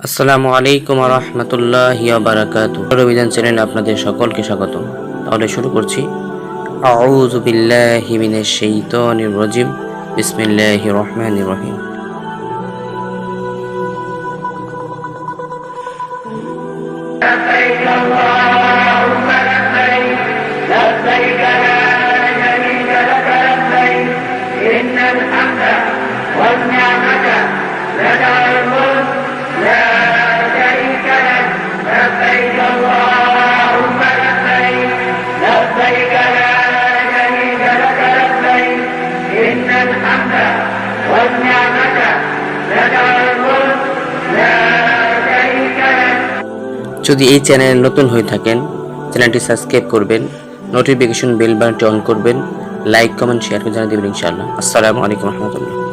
আসসালামু আলাইকুম রহমতুল্লাহ বারাকাত রবিদান চ্যানেলে আপনাদের সকলকে স্বাগত তাহলে শুরু করছি আউযু বিল্লাহি মিনাশ শাইতানির রাজিম বিসমিল্লাহির রহমানির রহিম لبيك اللهم لبيك لبيك لا شريك لك لبيك إن الحمد والنعمة إن الحمد والنعمة لك الملك لا شريك لك যদি এই চ্যানেলে নতুন হয়ে থাকেন চ্যানেলটি সাবস্ক্রাইব করবেন নোটিফিকেশন বেল বাটনটি অন করবেন লাইক কমেন্ট শেয়ার করে জানিয়ে দেবেন ইনশাআল্লাহ আসসালামু আলাইকুম রহমতুল্লাহ